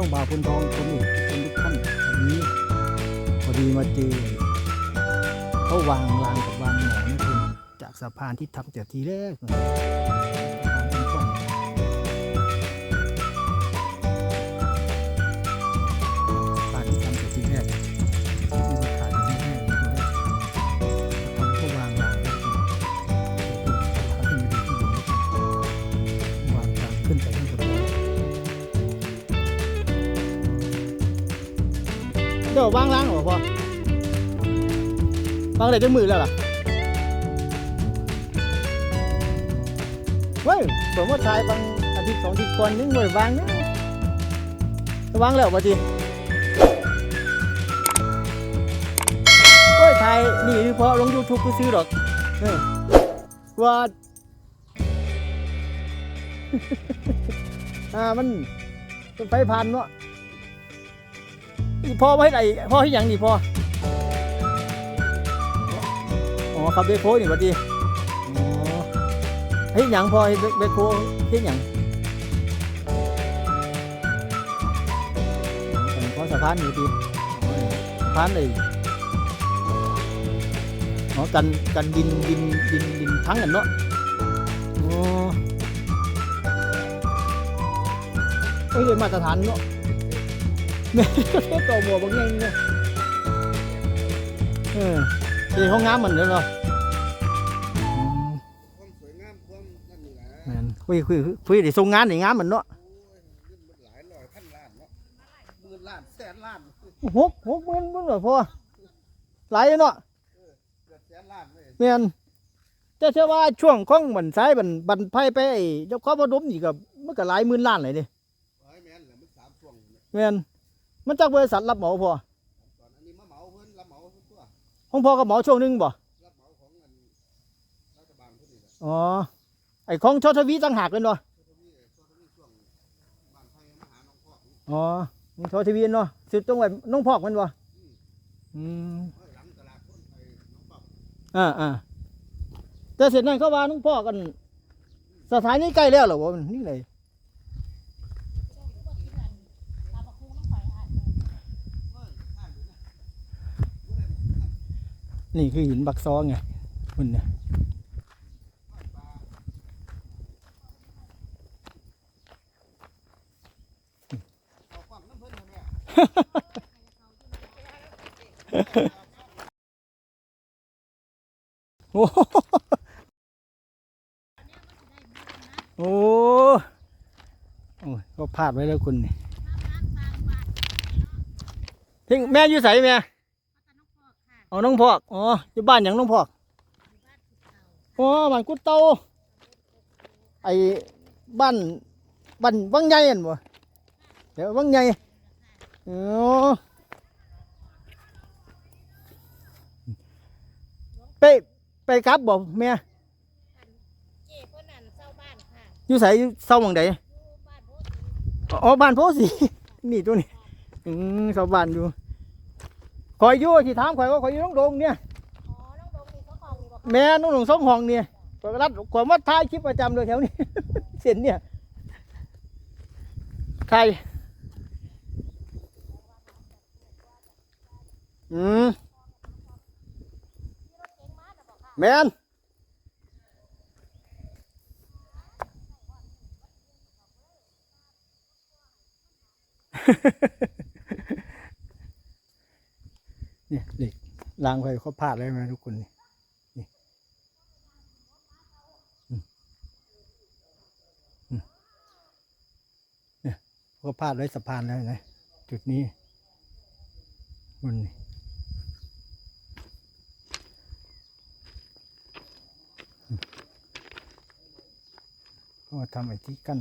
ช่องบ่าวพนทองคนอีกคนทุกท่านวันนี้พอดีมาเจอเขาวางรางกับวางหมอนคุณจากสะพานที่ทำจากทีแรก ววางล้างเหรอพ่อวางได้จะมือแล้วล่ะเว้ยผมว่าถ่ายบางอาทิตย์สองอาทิตย์ก่อนนึงไม่ได้วางนะวางแล้วปะทีเว้ยถ่ายนี่เพราะลงยูทูบก็ซื้อหรอกเออว่าอ่ามันเป็นไฟพันเนาะ นี่พ่อไว้ไหนพ่อให้หยังนี่พ่ออ๋อขับเบโคนี่หวัดดีอ๋อเฮ้ยหยังพ่อให้เบโคเฮ็ดหยังพ่อสะพานอยู่ดีสะพานเลยอ๋อกันกันดินดินดินดินทั้งกันเนาะอ๋อเอ้ยมาตรฐานเนาะ เนี่ยตัวบัวบางอย่างเนี่ยเออที่ห้องน้ำเหมือนเดิมเนาะอืมความสวยงามความนั่นนี่แหละแม่นคุยคุยคุยได้ส่งงานได้งานเหมือนเนาะโอ้ยเงินมันหลายร้อยพันล้านเนาะหมื่นล้านแสนล้านหกหกหมื่นเบิ่งหน่อยพ่อหลายอยู่เนาะเกือบแสนล้านเลยนแต่เชื่อว่าช่วงข้องบันซ้ายบันบันไพ่ไปเจ้าข้าวพดมนี่ก็มันก็หลายหมื่นล้านเลยดิโอ้ยแม่นแหละมันสามช่เนี่ยแม่น มันจากบริษัทรับเหมาพ่อตอนอันนี้มาเหมาเพิ่นรับเหมาเพิ่นตัวของพ่อก็เหมาช่วงหนึงบ่รับเหมาของเงินรัฐบาลเพิ่นนี่แหละอ๋อไอ้ของชอทวีต่างหากเลยเนาะช่วงนี้ช่วงนี้ช่วงบ้านไทยมาหาน้องพ่อนี่อ๋อของชอทวีเนาะสุดตรงไว้น้องพอกมันบ่อืมเฮ้ยหลังตลาดคนไทยน้องพ่ออ่าอ่าแต่เสร็จนั่นเขาว่าน้องพอกัน สถานีใกล้แล้วเหรอวะมันนี่ไหน นี่คือหินบักซ้อไงคุณเนี่ยโอ้โหโอ้ยก็พลาดไว้แล้วคุณนี่ทิ้งแม่อยู่ใสแม่ เอาน้องพอกอ๋ออยู่บ้านอย่างน้องพอกอ๋อบ้านกุดเตาไอ้บ้านบ้านวังใหญ่เห็นบ่เดี๋ยววังใหญ่อ๋อไปไปกลับบ่แม่เจ้คนนั้นเศร้าบ้านค่ะอยู่ใสอยู่เศร้าหมองใดอยู่บ้านโพธิ์อ๋อบ้านโพสีนี่ตัวนี้อืมชาวบ้านอยู่ คอยอยู่ที่ถามคอยว่าคอยอยู่น้องโดงเนี่ยอ๋อน้องดงนี่เขาของนี่บอกแม่น้องดงสองห้องเนี่ยคอยรัดคอยมาถ่ายคลิปประจำเลยแถวนี้เส้นเนี่ยใครอืมแมน เนี่ยเด็ก ล้างไปเขาพลาดเลยไหมทุกคนนี่นี่อืมอืมเนี่ยเขาพลาดไว้สะพานแล้วนะ จุดนี้บนนี่เขาทำไอ้ที่กั้น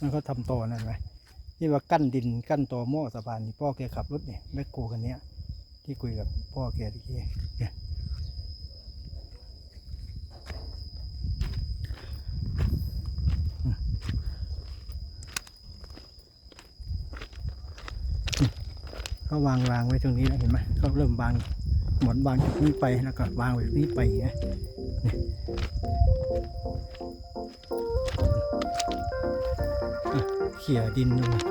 นั่นเขาทำต่อนั่นไหมที่ว่ากั้นดินกั้นต่อหม้อสะพานนี่พ่อแกขับรถเนี่ยแมคโครคันนี้ที่คุยกับพ่อแกตะกี้เนี่ยเขาวางรางไว้ตรงนี้แล้วเห็นไหมเขาเริ่มวางหมอนวางจากนี้ไปแล้วก็วางไว้นี้ไปนะนี่อะ เขี่ยดินดูนะ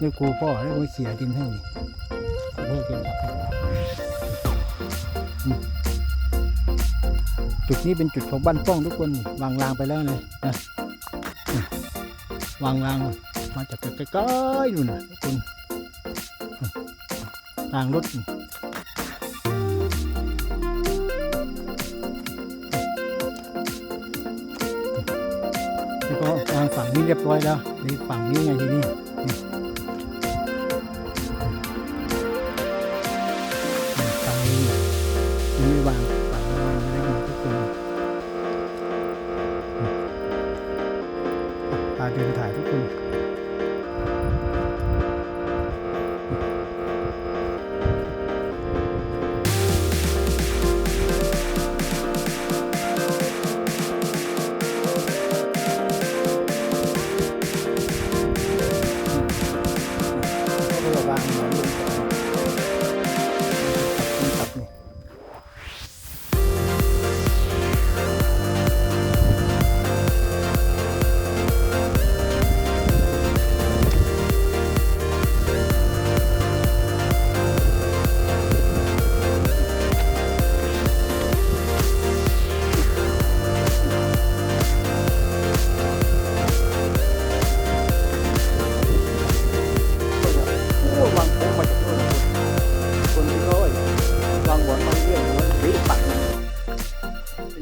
นี่ครูพ่อแล้วก็เขี่ยดินให้นี่พ่อเก่งจุดนี้เป็นจุดของบ้านป้องทุกคนวางรางไปแล้วเลยนะวางรางมาจากใกล้ๆนู่นนะทุกคนทางรถ ก็วางฝั่งนี้เรียบร้อยแล้วนี่ฝั่งนี้ไงทีนี้นี่นี่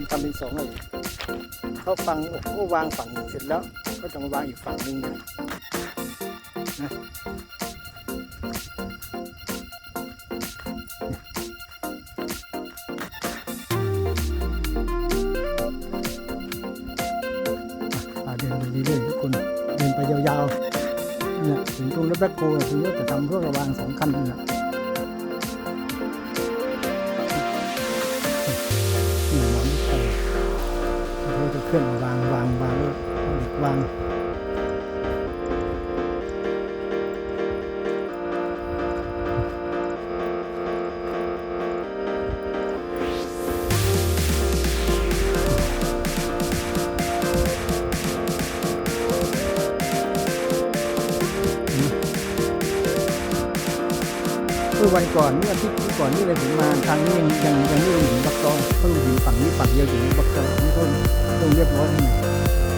ทำเป็นสองเลยเขาฟังโอ้วางฝั่งหนึ่งเสร็จแล้วก็จะมาวางอีกฝั่งหนึ่งนะนะเดินไปเรื่อยๆทุกคนเดินไปยาวๆเนี่ยถึงตรงรถแบ็คโฮลถึงจะทำเพื่อระวางสองคันนี่แหละ เขาจะเคลื่อนมาวางวางวางแล้วเอาเหล็กวางเมื่อวันก่อนเมื่ออาที่ก่อนนี่เลยผมมาทางนี้ยังยังยังไม่ลงหินบักตองเขาลงหินฝั่งนี้ฝั่งเดียวอยู่บักตอ งเรียบร้อยนี่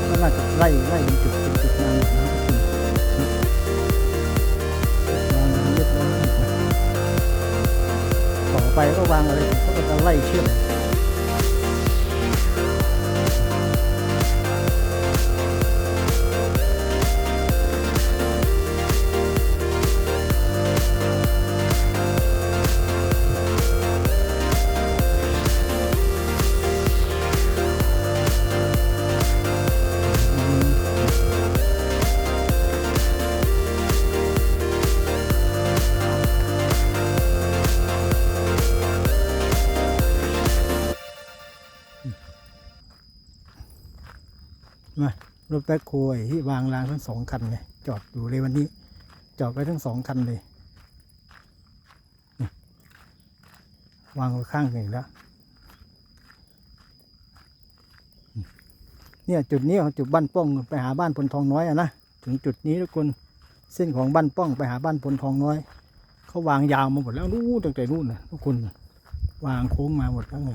ก็น่าจะไล่ไล่เป็นจุดเป็นจุดงานนะวางเรียบร้อยต่อไปก็วางอะไรก็จะไล่เชื่อม รถแบ็คโฮที่วางรางทั้งสองคันเลยจอดอยู่เลยวันนี้ จอดไว้ทั้งสองคันเลย วางไว้ข้างหนึ่งแล้ว เนี่ยจุดนี้จุดบ้านป้องไปหาบ้านพลทองน้อยอะนะถึงจุดนี้ทุกคนเส้นของบ้านป้องไปหาบ้านพลทองน้อยเขาวางยาวมาหมดแล้วนู้นตั้งแต่นู่นนะทุกคนวางโค้งมาหมดแล้วไง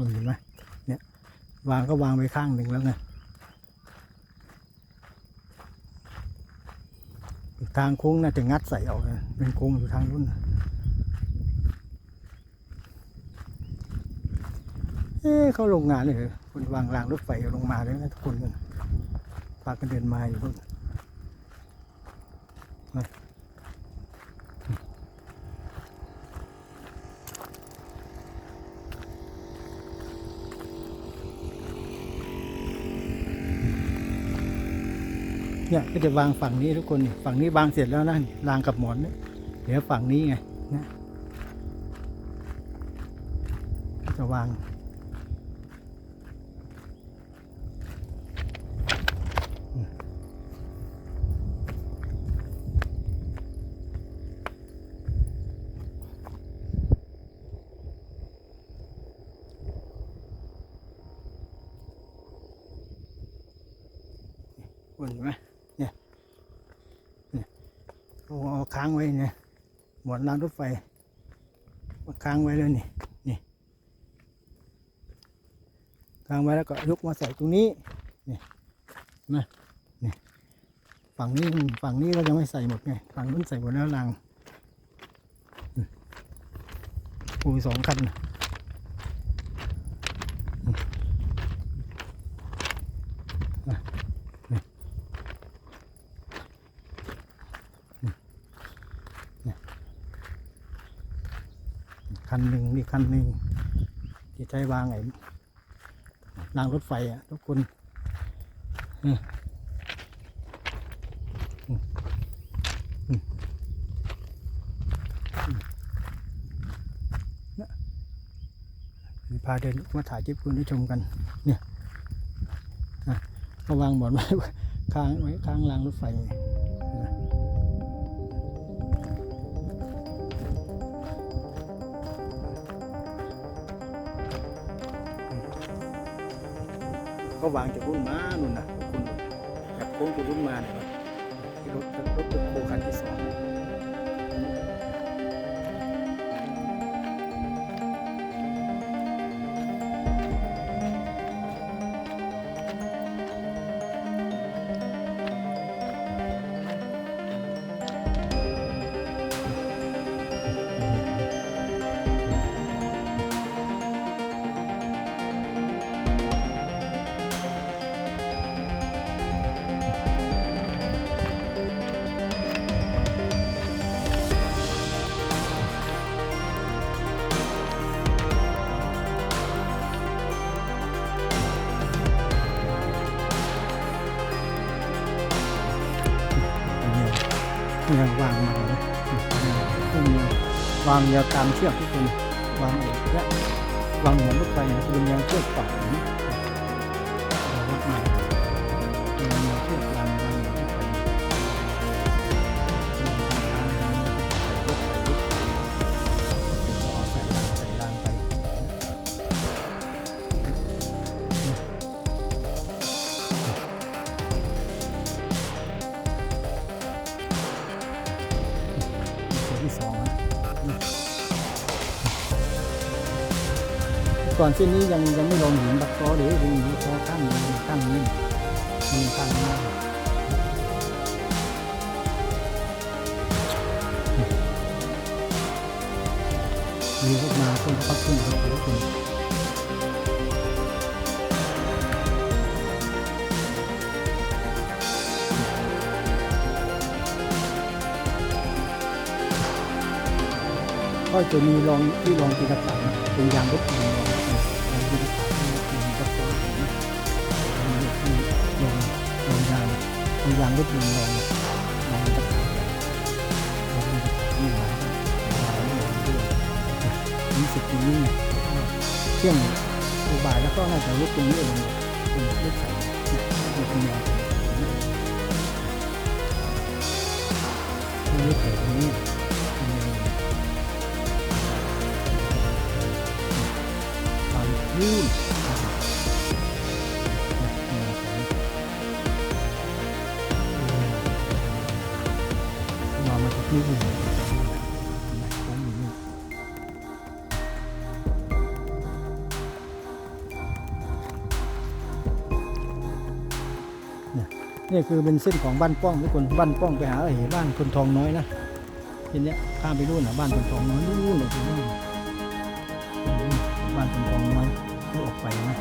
คุณเห็นไหมเนี่ยวางก็วางไปข้างหนึ่งแล้วไงทางโค้งน่าจะงัดใส่ออกนะเป็นโค้งอยู่ทางนู้นเอ๊เขาโรงงานเลยเหรอคนวางรางรถไฟลงมาเลยนะทุกคนกันพากันเดินมาอยู่นู่น เนี่ยก็จะวางฝั่งนี้ทุกคนฝั่งนี้วางเสร็จแล้วนะนี่รางกับหมอนเนี่ยเดี๋ยวฝั่งนี้ไงนะก็จะวางอุ่นไหมเนี่ยเนี่ยเอาเอา ค้างไว้เนี่ยหมวดรางรถไฟมาค้างไว้เลยนี่นี่ค้างไว้แล้วก็ยกมาใส่ตรงนี้นี่นะนี่ฝั่งนี้ฝั่งนี้เราจะไม่ใส่หมดไงฝั่งนู้นใส่หมดแล้วรางปูสองคันนะอืมอะนี่ คันหนึ่งนี่คันหนึ่งที่ใช้วางไอ้รางรถไฟอะทุกคนนี่อืมอืมอืมเนี่พาเดินมาถ่ายคลิปคุณผู้ชมกัน เนี่ยอะก็วางหมอนไว้ค้างไว้ค้างรางรถไฟ ก็วางจากรุ่นมานู่นนะคุณจากโค้งจากรุ่นมาเนี่ยรถรถรถโคคันที่สอง เนี่ยวางมาเลยเนี่ยวางยาวตามเชือกทุกคนวางเอกและวางหัวลูกไปนะจะเป็นยาวเชือกต่อนะ ก่อนเส้นนี้ยังยังไม่ลงหินบักตอหรือหินบักตอข้างนี้ข้างนี้มีข้างนี้มีพวกมาต้นพักขึ้นครับทุกคนก็จะมีรองที่รองตีกระสังเป็นยางรถยนต์ ยางรถยนต์รองลองตีกระสังรองตีกระสังมีหลายหลายหลายด้วยนี่สิบปีนี่เที่ยงบ่ายแล้วก็น่าจะลดตรงนี้ลงเป็นลดใส่เป็นเป็นแนวลดใส่ตรงนี้ นี่คือเป็นเส้นของบ้านป้องทุกคนบ้านป้องไปหาไอ้บ้านคนทองน้อยนะทีเนี้ยข้ามไปนู่นนะบ้านคนทองน้อยนู่นออกไปนู่นบ้านคนทองน้อยก็ออกไปนะ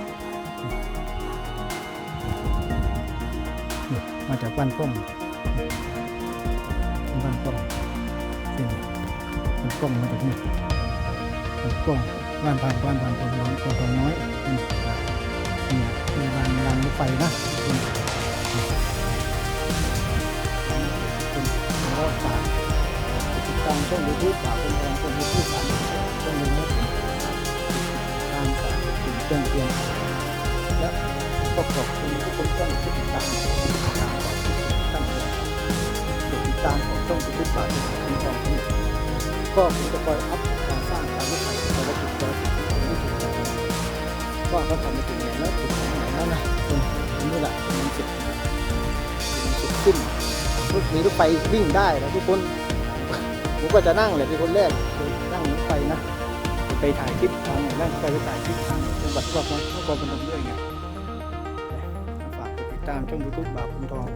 มาจากบ้านป้องบ้านป้องเส้นบ้านป้องมาจากนี่บ้านป้องบ้านพานบ้านพานคนน้อยคนทองน้อยนี่นี่คือบ้านรางรถไฟนะ ช่องยูทูบฝากคนทองช่องยูทูบฝากช่องนี้นะตามฝากถึงเครื่องเพียงและก็ขอบคุณทุกคนที่ติดตามตั้งติดตามของช่องยูทูบฝากคนทองที่ก็ผมจะคอยอัพการสร้างการรถไฟแต่ละจุดแต่ละจุดที่ผมไม่ถูกใจว่าเขาทำไปถึงไหนแล้วถึงไหนแล้วนะคนนี่แหละมันสุดมันสุดขึ้นรถมีรถไฟวิ่งได้นะทุกคน ผมก็จะนั่งเลยเป็นคนแรกเลยนั่งรถไฟนะไปถ่ายคลิปทางนั่งรถไฟไปถ่ายคลิปทางจังหวัดนครพนมนครพนมด้วยไงฝากกดติดตามช่องยูทูบบาปคุณทอง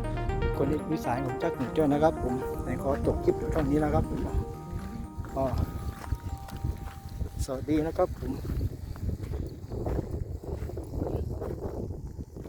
คนนี้วิสายของจักหนึ่งจ้านะครับ ผมในขอจบคลิปเท่านี้แล้วครับผมก็สวัสดีนะครับผม